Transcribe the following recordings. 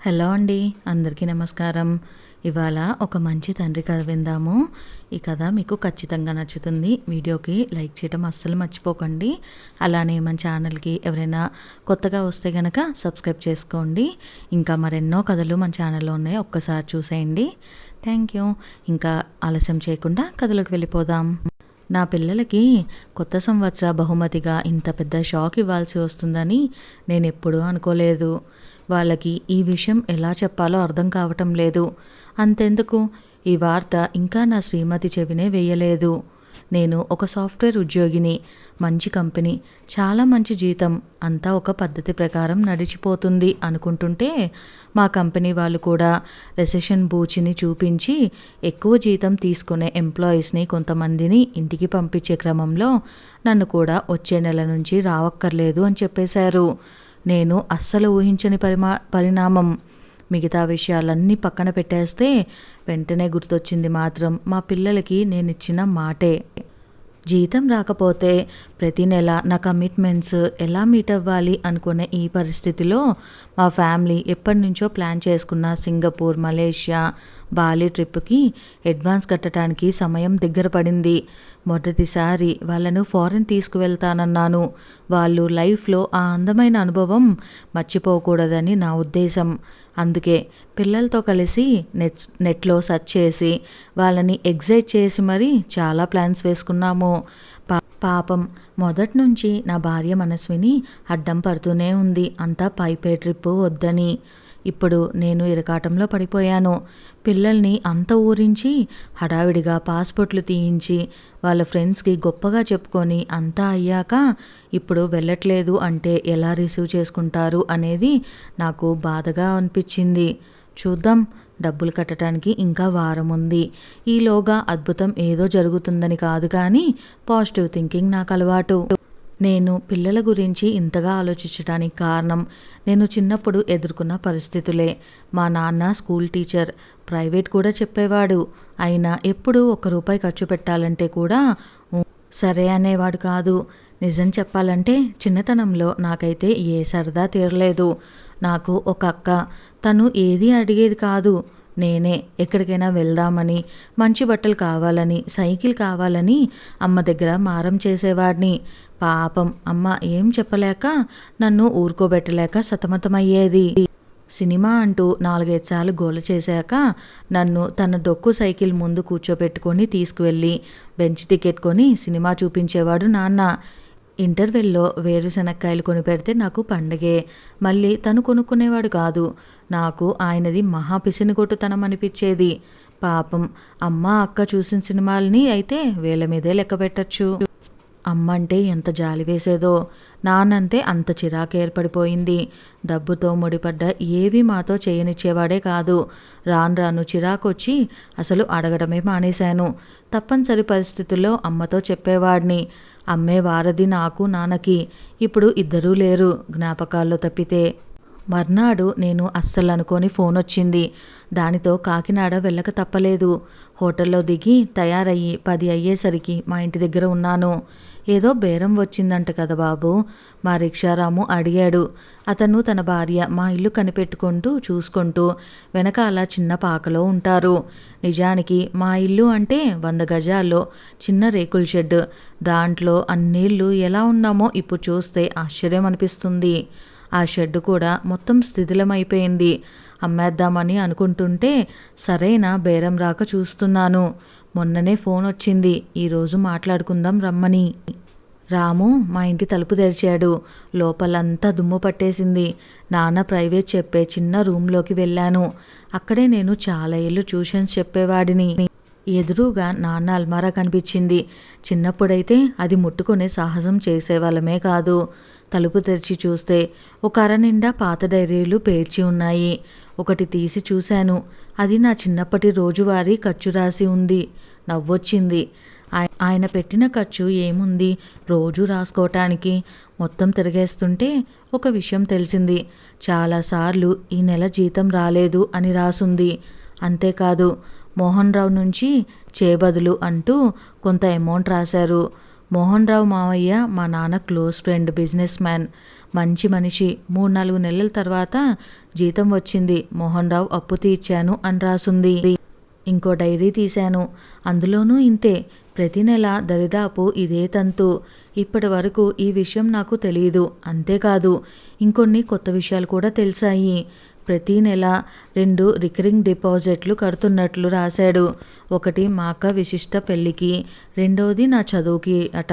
Hello అండి అందరికీ నమస్కారం. ఇవాళ ఒక మంచి తండ్రి కథ విందాము. ఈ కథ మీకు ఖచ్చితంగా నచ్చుతుంది. వీడియోకి లైక్ చేయడం అస్సలు మర్చిపోకండి. అలానే మన ఛానల్కి ఎవరైనా కొత్తగా వస్తే కనుక సబ్స్క్రైబ్ చేసుకోండి. ఇంకా మరెన్నో కథలు మన ఛానల్లో ఉన్నాయి. ఒక్కసారి చూసేయండి. Thank you. ఇంకా ఆలస్యం చేయకుండా కథలోకి వెళ్ళిపోదాం. నా పిల్లలకి కొత్త సంవత్సర బహుమతిగా ఇంత పెద్ద షాక్ ఇవ్వాల్సి వస్తుందని నేను ఎప్పుడూ అనుకోలేదు. వాళ్ళకి ఈ విషయం ఎలా చెప్పాలో అర్థం కావటం లేదు. అంతెందుకు? ఈ వార్త ఇంకా నా శ్రీమతి చెవినే వేయలేదు. నేను ఒక సాఫ్ట్వేర్ ఉద్యోగిని మంచి కంపెనీ చాలా మంచి జీతం అంతా ఒక పద్ధతి ప్రకారం నడిచిపోతుంది అనుకుంటుంటే మా కంపెనీ వాళ్ళు కూడా రెసెషన్ బూచిని చూపించి ఎక్కువ జీతం తీసుకునే ఎంప్లాయీస్ని కొంతమందిని ఇంటికి పంపించే క్రమంలో నన్ను కూడా వచ్చే నెల నుంచి రావక్కర్లేదు అని చెప్పేశారు. నేను అస్సలు ఊహించని పరిమా పరిణామం. మిగతా విషయాలన్నీ పక్కన పెట్టేస్తే వెంటనే గుర్తొచ్చింది మాత్రం మా పిల్లలకి నేను ఇచ్చిన మాటే. జీతం రాకపోతే ప్రతి నెల నా కమిట్మెంట్స్ ఎలా మీట్ అవ్వాలి అనుకునే ఈ పరిస్థితిలో మా ఫ్యామిలీ ఎప్పటి నుంచో ప్లాన్ చేసుకున్న సింగపూర్ మలేషియా బాలి ట్రిప్కి అడ్వాన్స్ కట్టడానికి సమయం దగ్గర పడింది. మొదటిసారి వాళ్ళను ఫారెన్ తీసుకువెళ్తానన్నాను. వాళ్ళు లైఫ్లో ఆ అందమైన అనుభవం మర్చిపోకూడదని నా ఉద్దేశం. అందుకే పిల్లలతో కలిసి నెట్ నెట్లో సెర్చ్ చేసి వాళ్ళని ఎగ్జైట్ చేసి మరీ చాలా ప్లాన్స్ వేసుకున్నాము. పాపం మొదటి నుంచి నా భార్య మనస్విని అడ్డం పడుతూనే ఉంది. అంతా పైపే ట్రిప్ వద్దని. ఇప్పుడు నేను ఇరకాటంలో పడిపోయాను. పిల్లల్ని అంత ఊరించి హడావిడిగా పాస్పోర్ట్లు తీయించి వాళ్ళ ఫ్రెండ్స్కి గొప్పగా చెప్పుకొని అంతా అయ్యాక ఇప్పుడు వెళ్ళట్లేదు అంటే ఎలా రిసీవ్ చేసుకుంటారు అనేది నాకు బాధగా అనిపించింది. చూద్దాం డబ్బులు కట్టడానికి ఇంకా వారం ఉంది. ఈలోగా అద్భుతం ఏదో జరుగుతుందని కాదు కానీ పాజిటివ్ థింకింగ్ నాకు అలవాటు. నేను పిల్లల గురించి ఇంతగా ఆలోచించడానికి కారణం నేను చిన్నప్పుడు ఎదుర్కొన్న పరిస్థితులే. మా నాన్న స్కూల్ టీచర్ ప్రైవేట్ కూడా చెప్పేవాడు. అయినా ఎప్పుడూ ఒక రూపాయి ఖర్చు పెట్టాలంటే కూడా సరే అనేవాడు కాదు. నిజం చెప్పాలంటే చిన్నతనంలో నాకైతే ఏ సరదా తీరలేదు. నాకు ఒక అక్క తను ఏది అడిగేది కాదు. నేనే ఎక్కడికైనా వెళ్దామని మంచి బట్టలు కావాలని సైకిల్ కావాలని అమ్మ దగ్గర మారం చేసేవాడిని. పాపం అమ్మ ఏం చెప్పలేక నన్ను ఊరుకోబెట్టలేక సతమతమయ్యేది. సినిమా అంటూ నాలుగైదు సార్లు గోల చేశాక నన్ను తన డొక్కు సైకిల్ ముందు కూర్చోబెట్టుకొని తీసుకువెళ్ళి బెంచ్ టికెట్ కొని సినిమా చూపించేవాడు నాన్న. ఇంటర్వెల్లో వేరుశనక్కాయలు కొనిపెడితే నాకు పండగే. మళ్ళీ తను కొనుక్కునేవాడు కాదు. నాకు ఆయనది మహా పిసినిగొట్టుతనం అనిపించేది పాపం అమ్మ అక్క చూసిన సినిమాలని అయితే వేల మీదే లెక్క పెట్టచ్చు అమ్మ అంటే ఎంత జాలి వేసేదో నాన్నంతే అంత చిరాకు ఏర్పడిపోయింది. డబ్బుతో ముడిపడ్డ ఏవి మాతో చేయనిచ్చేవాడే కాదు. రాను రాను చిరాకొచ్చి అసలు అడగడమే మానేశాను. తప్పనిసరి పరిస్థితుల్లో అమ్మతో చెప్పేవాడిని. అమ్మే వారధి నాకు నాన్నకి. ఇప్పుడు ఇద్దరూ లేరు జ్ఞాపకాల్లో తప్పితే మర్నాడు నేను అస్సలు అనుకోని ఫోన్ వచ్చింది. దానితో కాకినాడ వెళ్ళక తప్పలేదు. హోటల్లో దిగి తయారయ్యి పది అయ్యేసరికి మా ఇంటి దగ్గర ఉన్నాను. ఏదో బేరం వచ్చిందంట కదా బాబు మా రిక్షారాము అడిగాడు. అతను తన భార్య మా ఇల్లు కనిపెట్టుకుంటూ చూసుకుంటూ వెనకాల చిన్న పాకలో ఉంటారు. నిజానికి మా ఇల్లు అంటే వంద గజాల్లో చిన్న రేకుల షెడ్ దాంట్లో అన్నిళ్ళు ఎలా ఉన్నామో ఇప్పుడు చూస్తే ఆశ్చర్యం అనిపిస్తుంది ఆ షెడ్ కూడా మొత్తం స్థితిలమైపోయింది అమ్మేద్దామని అనుకుంటుంటే సరైన బేరం రాక చూస్తున్నాను. మొన్ననే ఫోన్ వచ్చింది. ఈరోజు మాట్లాడుకుందాం రమ్మని. రాము మా ఇంటి తలుపు తెరిచాడు. లోపలంతా దుమ్ము పట్టేసింది. నాన్న ప్రైవేట్ చెప్పే చిన్న రూమ్లోకి వెళ్ళాను. అక్కడే నేను చాలా ఏళ్ళు ట్యూషన్స్ చెప్పేవాడిని. ఎదురుగా నాన్న అల్మారా కనిపించింది. చిన్నప్పుడైతే అది ముట్టుకునే సాహసం చేసేవాళ్ళమే కాదు. తలుపు తెరిచి చూస్తే ఒక అర నిండా పాత డైరీలు పేర్చి ఉన్నాయి. ఒకటి తీసి చూశాను. అది నా చిన్నప్పటి రోజువారీ ఖర్చు రాసి ఉంది. నవ్వొచ్చింది. ఆయన పెట్టిన ఖర్చు ఏముంది? రోజు రాసుకోవటానికి మొత్తం తిరిగేస్తుంటే ఒక విషయం తెలిసింది. చాలాసార్లు ఈ నెల జీతం రాలేదు అని రాసుంది. అంతేకాదు మోహన్ రావు నుంచి చేబదులు అంటూ కొంత అమౌంట్ రాశారు. మోహన్ రావు మావయ్య మా నాన్న క్లోజ్ ఫ్రెండ్ బిజినెస్ మ్యాన్ మంచి మనిషి. మూడు నాలుగు నెలల తర్వాత జీతం వచ్చింది. మోహన్ రావు అప్పు తీర్చాను అని రాసుంది. ఇంకో డైరీ తీశాను. అందులోనూ ఇంతే. ప్రతి నెల దరిదాపు ఇదే తంతు. ఇప్పటి వరకు ఈ విషయం నాకు తెలియదు అంతేకాదు ఇంకొన్ని కొత్త విషయాలు కూడా తెలిసాయి. ప్రతి నెల రెండు రికరింగ్ డిపాజిట్లు కడుతున్నట్లు రాశాడు. ఒకటి మా అక్క విశిష్ట పెళ్ళికి రెండోది నా చదువుకి అట.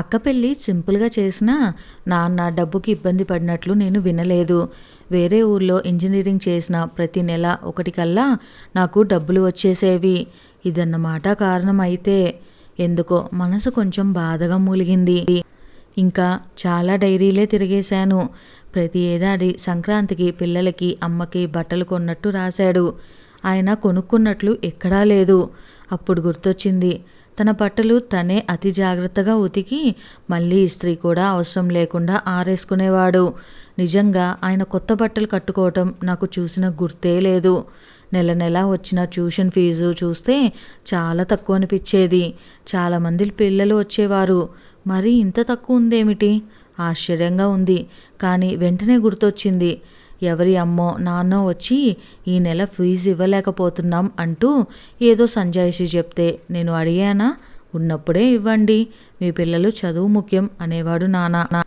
అక్క పెళ్ళి సింపుల్గా చేసినా నాన్న డబ్బుకి ఇబ్బంది పడినట్లు నేను వినలేదు. వేరే ఊర్లో ఇంజనీరింగ్ చేసిన ప్రతి నెల ఒకటి కల్లా నాకు డబ్బులు వచ్చేసేవి. ఇదన్నమాట కారణం అయితే ఎందుకో మనసు కొంచెం బాధగా మూలిగింది. ఇంకా చాలా డైరీలే తిరిగేశాను. ప్రతి ఏడాది సంక్రాంతికి పిల్లలకి అమ్మకి బట్టలు కొన్నట్టు రాశాడు. ఆయన కొనుక్కున్నట్లు ఎక్కడా లేదు. అప్పుడు గుర్తొచ్చింది తన బట్టలు తనే అతి జాగ్రత్తగా ఉతికి మళ్ళీ ఇస్త్రీ కూడా అవసరం లేకుండా ఆరేసుకునేవాడు. నిజంగా ఆయన కొత్త బట్టలు కట్టుకోవటం నాకు చూసిన గుర్తే లేదు. నెల నెల వచ్చిన ట్యూషన్ ఫీజు చూస్తే చాలా తక్కువ అనిపించేది. చాలామంది పిల్లలు వచ్చేవారు. మరి ఇంత తక్కువ ఉందేమిటి? ఆశ్చర్యంగా ఉంది. కానీ వెంటనే గుర్తొచ్చింది ఎవరి అమ్మో నాన్నో వచ్చి ఈ నెల ఫీజు ఇవ్వలేకపోతున్నాం అంటూ ఏదో సంజాయిషి చెప్తే నేను అడిగానా? ఉన్నప్పుడే ఇవ్వండి. మీ పిల్లలు చదువు ముఖ్యం అనేవాడు నాన్న.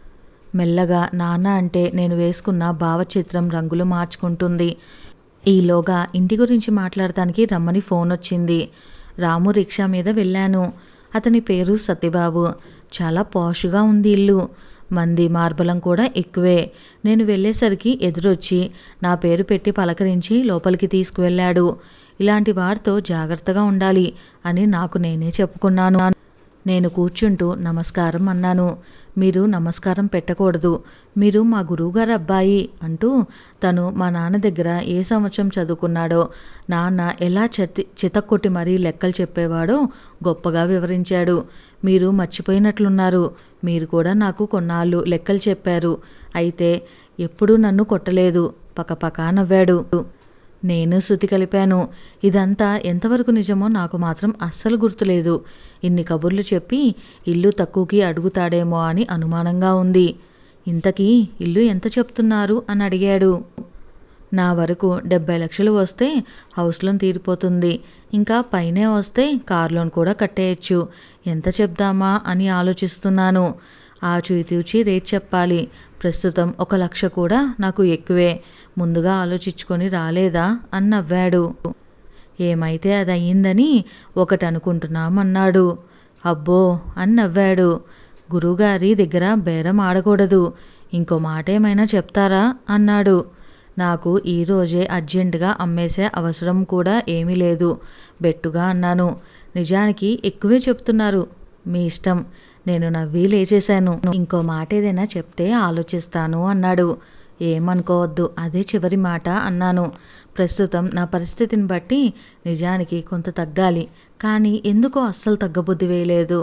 మెల్లగా నాన్న అంటే నేను వేసుకున్న భావచిత్రం రంగులు మార్చుకుంటుంది. ఈలోగా ఇంటి గురించి మాట్లాడటానికి రమ్మని ఫోన్ వచ్చింది. రాము రిక్షా మీద వెళ్ళాను. అతని పేరు సత్యబాబు. చాలా పాషుగా ఉంది ఇల్లు. మంది మార్బలం కూడా ఎక్కువే. నేను వెళ్ళేసరికి ఎదురొచ్చి నా పేరు పెట్టి పలకరించి లోపలికి తీసుకువెళ్ళాడు. ఇలాంటి వారితో జాగ్రత్తగా ఉండాలి అని నాకు నేనే చెప్పుకున్నాను. నేను కూర్చుంటూ నమస్కారం అన్నాను. మీరు నమస్కారం పెట్టకూడదు. మీరు మా గురువుగారు అబ్బాయి అంటూ తను మా నాన్న దగ్గర ఏ సంవత్సరం చదువుకున్నాడో నాన్న ఎలా చెత్తి చితక్కొట్టి మరీ లెక్కలు చెప్పేవాడో గొప్పగా వివరించాడు. మీరు మర్చిపోయినట్లున్నారు. మీరు కూడా నాకు కొన్నాళ్ళు లెక్కలు చెప్పారు. అయితే ఎప్పుడూ నన్ను కొట్టలేదు. పక్కపక్క నవ్వాడు. నేను శృతి కలిపాను. ఇదంతా ఎంతవరకు నిజమో నాకు మాత్రం అస్సలు గుర్తులేదు. ఇన్ని కబుర్లు చెప్పి ఇల్లు తక్కువకి అడుగుతాడేమో అని అనుమానంగా ఉంది. ఇంతకీ ఇల్లు ఎంత చెప్తున్నారు అని అడిగాడు. నా వరకు డెబ్బై లక్షలు వస్తే హౌస్ లోన్ తీరిపోతుంది. ఇంకా పైనే వస్తే కార్ లోన్ కూడా కట్టేయచ్చు. ఎంత చెప్దామా అని ఆలోచిస్తున్నాను. ఆచూతూచి రేట్ చెప్పాలి. ప్రస్తుతం ఒక లక్ష కూడా నాకు ఎక్కువే. ముందుగా ఆలోచించుకొని రాలేదా? అని నవ్వాడు. ఏమైతే అది అయ్యిందని ఒకటి అనుకుంటున్నామన్నాడు అబ్బో! అని నవ్వాడు. గురువుగారి దగ్గర బేరం ఆడకూడదు. ఇంకో మాట ఏమైనా చెప్తారా? అన్నాడు. నాకు ఈరోజే అర్జెంటుగా అమ్మేసే అవసరం కూడా ఏమీ లేదు. బెట్టుగా అన్నాను. నిజానికి ఎక్కువే చెప్తున్నారు. మీ ఇష్టం. నేను నవ్వి లేచేశాను. ఇంకో మాట ఏదైనా చెప్తే ఆలోచిస్తాను అన్నాడు. ఏమనుకోవద్దు అదే చివరి మాట అన్నాను. ప్రస్తుతం నా పరిస్థితిని బట్టి నిజానికి కొంత తగ్గాలి కానీ ఎందుకో అస్సలు తగ్గబుద్ధి వేయలేదు.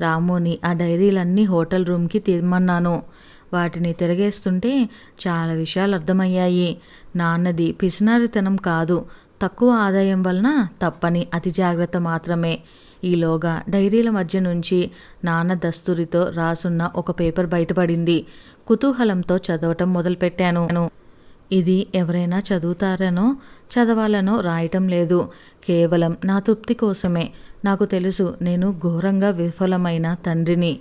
రాముని ఆ డైరీలన్నీ హోటల్ రూమ్కి తీర్మన్నాను వాటిని తిరగేస్తుంటే చాలా విషయాలు అర్థమయ్యాయి. నాన్నది పిసినారితనం కాదు తక్కువ ఆదాయం వలన తప్పని అతి జాగ్రత్త మాత్రమే. ఈలోగా డైరీల మధ్య నుంచి నాన్న దస్తూరితో రాసున్న ఒక పేపర్ బయటపడింది. కుతూహలంతో చదవటం మొదలుపెట్టాను. ఇది ఎవరైనా చదువుతారనో చదవాలనో రాయటం లేదు. కేవలం నా తృప్తి కోసమే. నాకు తెలుసు నేను ఘోరంగా విఫలమైన తండ్రిని.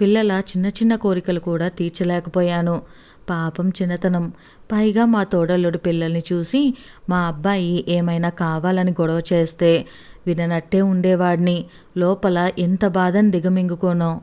పిల్లల చిన్న చిన్న కోరికలు కూడా తీర్చలేకపోయాను. పాపం చిన్నతనం. పైగా మా తోడల్లుడు పిల్లల్ని చూసి మా అబ్బాయి ఏమైనా కావాలని గొడవ చేస్తే విననట్టే ఉండేవాడిని. లోపల ఎంత బాధని దిగమింగుకోనో.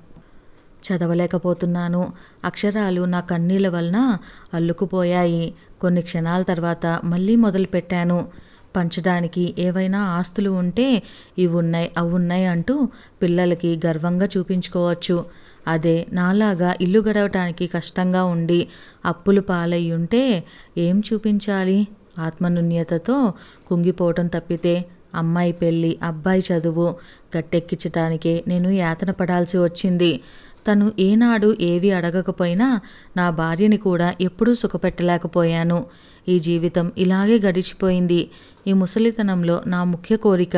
చదవలేకపోతున్నాను. అక్షరాలు నా కన్నీళ్ళ వలన అల్లుకుపోయాయి. కొన్ని క్షణాల తర్వాత మళ్ళీ మొదలుపెట్టాను. పంచడానికి ఏవైనా ఆస్తులు ఉంటే ఇవి ఉన్నాయి అవి ఉన్నాయి అంటూ పిల్లలకి గర్వంగా చూపించుకోవచ్చు. అదే నాలాగా ఇల్లు గడవటానికి కష్టంగా ఉండి అప్పులు పాలై ఉంటే ఏం చూపించాలి? ఆత్మనున్యతతో కుంగిపోవటం తప్పితే అమ్మాయి పెళ్ళి అబ్బాయి చదువు గట్టెక్కించటానికే నేను యాతన పడాల్సి వచ్చింది. తను ఏనాడు ఏవి అడగకపోయినా నా భార్యని కూడా ఎప్పుడూ సుఖపెట్టలేకపోయాను. ఈ జీవితం ఇలాగే గడిచిపోయింది. ఈ ముసలితనంలో నా ముఖ్య కోరిక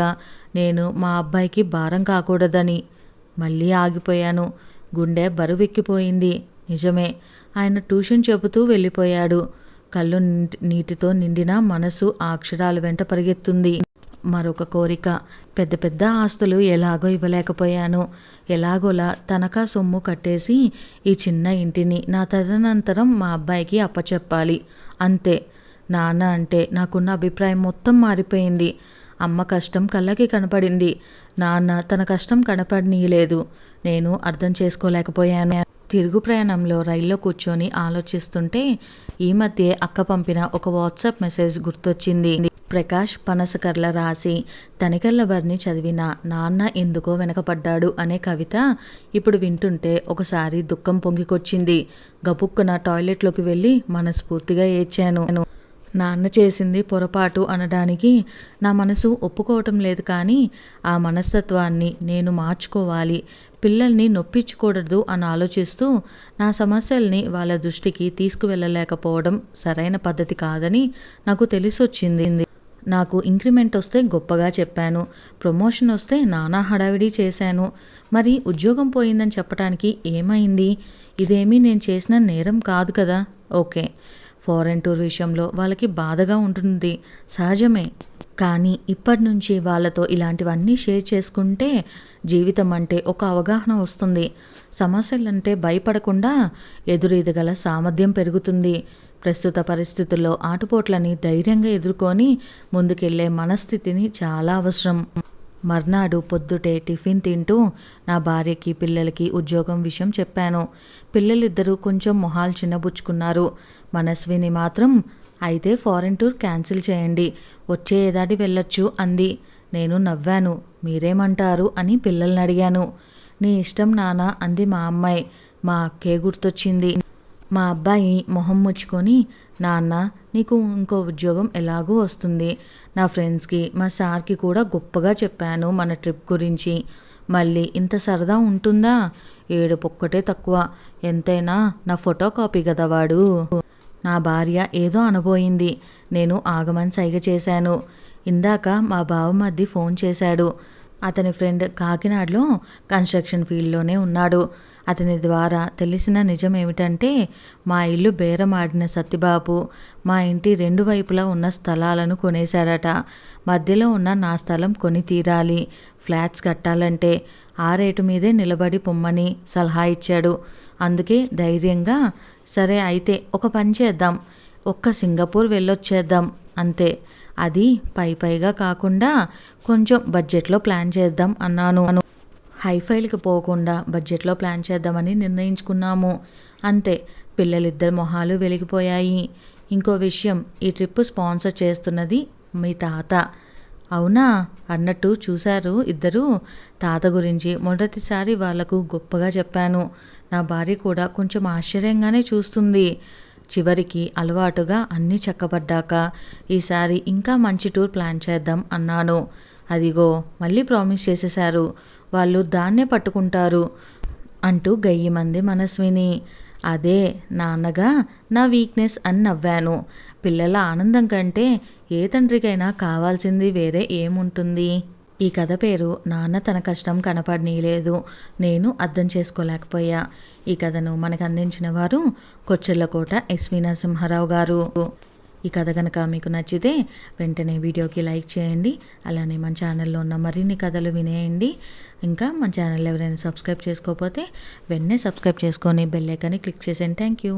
నేను మా అబ్బాయికి భారం కాకూడదని. మళ్ళీ ఆగిపోయాను. గుండె బరువెక్కిపోయింది. నిజమే ఆయన ట్యూషన్ చెబుతూ వెళ్ళిపోయాడు. కళ్ళు నీటితో నిండిన మనసు ఆ అక్షరాల వెంట పరిగెత్తుంది. మరొక కోరిక. పెద్ద పెద్ద ఆస్తులు ఎలాగో ఇవ్వలేకపోయాను. ఎలాగోలా తనఖా సొమ్ము కట్టేసి ఈ చిన్న ఇంటిని నా తదనంతరం మా అబ్బాయికి అప్పచెప్పాలి. అంతే. నాన్న అంటే నాకున్న అభిప్రాయం మొత్తం మారిపోయింది. అమ్మ కష్టం కళ్ళకి కనపడింది. నాన్న తన కష్టం కనపడనీయలేదు. నేను అర్థం చేసుకోలేకపోయాను. తిరుగు ప్రయాణంలో రైల్లో కూర్చొని ఆలోచిస్తుంటే ఈ మధ్య అక్క పంపిన ఒక వాట్సాప్ మెసేజ్ గుర్తొచ్చింది. ప్రకాష్ పనసకర్ల రాసి తనికెళ్ళ చదివిన నాన్న ఎందుకో వెనకపడ్డాడు అనే కవిత ఇప్పుడు వింటుంటే ఒకసారి దుఃఖం పొంగికొచ్చింది. గబుక్కున టాయిలెట్లోకి వెళ్ళి మనస్ఫూర్తిగా ఏడ్చాను. నాన్న చేసింది పొరపాటు అనడానికి నా మనసు ఒప్పుకోవటం లేదు కానీ ఆ మనస్తత్వాన్ని నేను మార్చుకోవాలి. పిల్లల్ని నొప్పించకూడదు అని ఆలోచిస్తూ నా సమస్యల్ని వాళ్ళ దృష్టికి తీసుకువెళ్ళలేకపోవడం సరైన పద్ధతి కాదని నాకు తెలిసొచ్చింది. నాకు ఇంక్రిమెంట్ వస్తే గొప్పగా చెప్పాను. ప్రమోషన్ వస్తే నానా హడావిడి చేశాను. మరి ఉద్యోగం పోయిందని చెప్పడానికి ఏమైంది? ఇదేమీ నేను చేసిన నేరం కాదు కదా? ఓకే. ఫారెన్ టూర్ విషయంలో వాళ్ళకి బాధగా ఉంటుంది. సహజమే. కానీ ఇప్పటి నుంచి వాళ్ళతో ఇలాంటివన్నీ షేర్ చేసుకుంటే జీవితం అంటే ఒక అవగాహన వస్తుంది. సమస్యలంటే భయపడకుండా ఎదురీదగల సామర్థ్యం పెరుగుతుంది. ప్రస్తుత పరిస్థితుల్లో ఆటుపోట్లని ధైర్యంగా ఎదుర్కొని ముందుకెళ్ళే మనస్థితిని చాలా అవసరం. మర్నాడు పొద్దుటే టిఫిన్ తింటూ నా భార్యకి పిల్లలకి ఉద్యోగం విషయం చెప్పాను. పిల్లలిద్దరూ కొంచెం మొహాలు చిన్నబుచ్చుకున్నారు. మనస్విని మాత్రం అయితే ఫారెన్ టూర్ క్యాన్సిల్ చేయండి. వచ్చే ఏడాది వెళ్ళొచ్చు అంది. నేను నవ్వాను. మీరేమంటారు? అని పిల్లల్ని అడిగాను. నీ ఇష్టం నాన్న అంది మా అమ్మాయి. మా అక్కే గుర్తొచ్చింది. మా అబ్బాయి మొహం ముచ్చుకొని నాన్న నీకు ఇంకో ఉద్యోగం ఎలాగూ వస్తుంది. నా ఫ్రెండ్స్కి మా సార్కి కూడా గొప్పగా చెప్పాను మన ట్రిప్ గురించి. మళ్ళీ ఇంత సరదా ఉంటుందా? ఏడుపొక్కటే తక్కువ. ఎంతైనా నా ఫోటో కాపీ కదా వాడు. నా భార్య ఏదో అనబోయింది. నేను ఆగమని సైగ చేశాను. ఇందాక మా బావమద్ది ఫోన్ చేశాడు. అతని ఫ్రెండ్ కాకినాడలో కన్స్ట్రక్షన్ ఫీల్డ్లోనే ఉన్నాడు. అతని ద్వారా తెలిసిన నిజం ఏమిటంటే మా ఇల్లు బేరమాడిన సత్యబాబు మా ఇంటి రెండు వైపులా ఉన్న స్థలాలను కొనేశాడట. మధ్యలో ఉన్న నా స్థలం కొని తీరాలి. ఫ్లాట్స్ కట్టాలంటే ఆ రేటు మీదే నిలబడి పొమ్మని సలహా ఇచ్చాడు. అందుకే ధైర్యంగా సరే అయితే ఒక పని చేద్దాం. ఒక్క సింగపూర్ వెళ్ళొచ్చేద్దాం. అంతే. అది పై పైగా కాకుండా కొంచెం బడ్జెట్లో ప్లాన్ చేద్దాం అన్నాను. హైఫైల్కి పోకుండా బడ్జెట్లో ప్లాన్ చేద్దామని నిర్ణయించుకున్నాము. అంతే పిల్లలిద్దరి మొహాలు వెలిగిపోయాయి. ఇంకో విషయం ఈ ట్రిప్ స్పాన్సర్ చేస్తున్నది మీ తాత. అవునా? అన్నట్టు చూశారు ఇద్దరు. తాత గురించి మొదటిసారి వాళ్ళకు గొప్పగా చెప్పాను. నా భార్య కూడా కొంచెం ఆశ్చర్యంగానే చూస్తుంది. చివరికి అలవాటుగా అన్నీ చక్కబడ్డాక ఈసారి ఇంకా మంచి టూర్ ప్లాన్ చేద్దాం అన్నాను. అదిగో మళ్ళీ ప్రామిస్ చేసేశారు. వాళ్ళు దాన్నే పట్టుకుంటారు అంటూ గయ్యమంది మనస్విని. అదే నాన్నగా నా వీక్నెస్ అని నవ్వాను. పిల్లల ఆనందం కంటే ఏ తండ్రికైనా కావాల్సింది వేరే ఏముంటుంది? ఈ కథ పేరు నాన్న తన కష్టం కనపడనీయలేదు నేను అర్థం చేసుకోలేకపోయా. ఈ కథను మనకు అందించిన వారు కొచ్చెర్లకోట ఎస్వి నరసింహారావు గారు. ఈ కథ కనుక మీకు నచ్చితే వెంటనే వీడియోకి లైక్ చేయండి అలానే మన ఛానల్లో ఉన్న మరిన్ని కథలు వినేయండి. ఇంకా మన ఛానల్ ఎవరైనా సబ్స్క్రైబ్ చేసుకోకపోతే వెంటనే సబ్స్క్రైబ్ చేసుకొని బెల్ ఐకాన్ని క్లిక్ చేసేయండి. Thank you.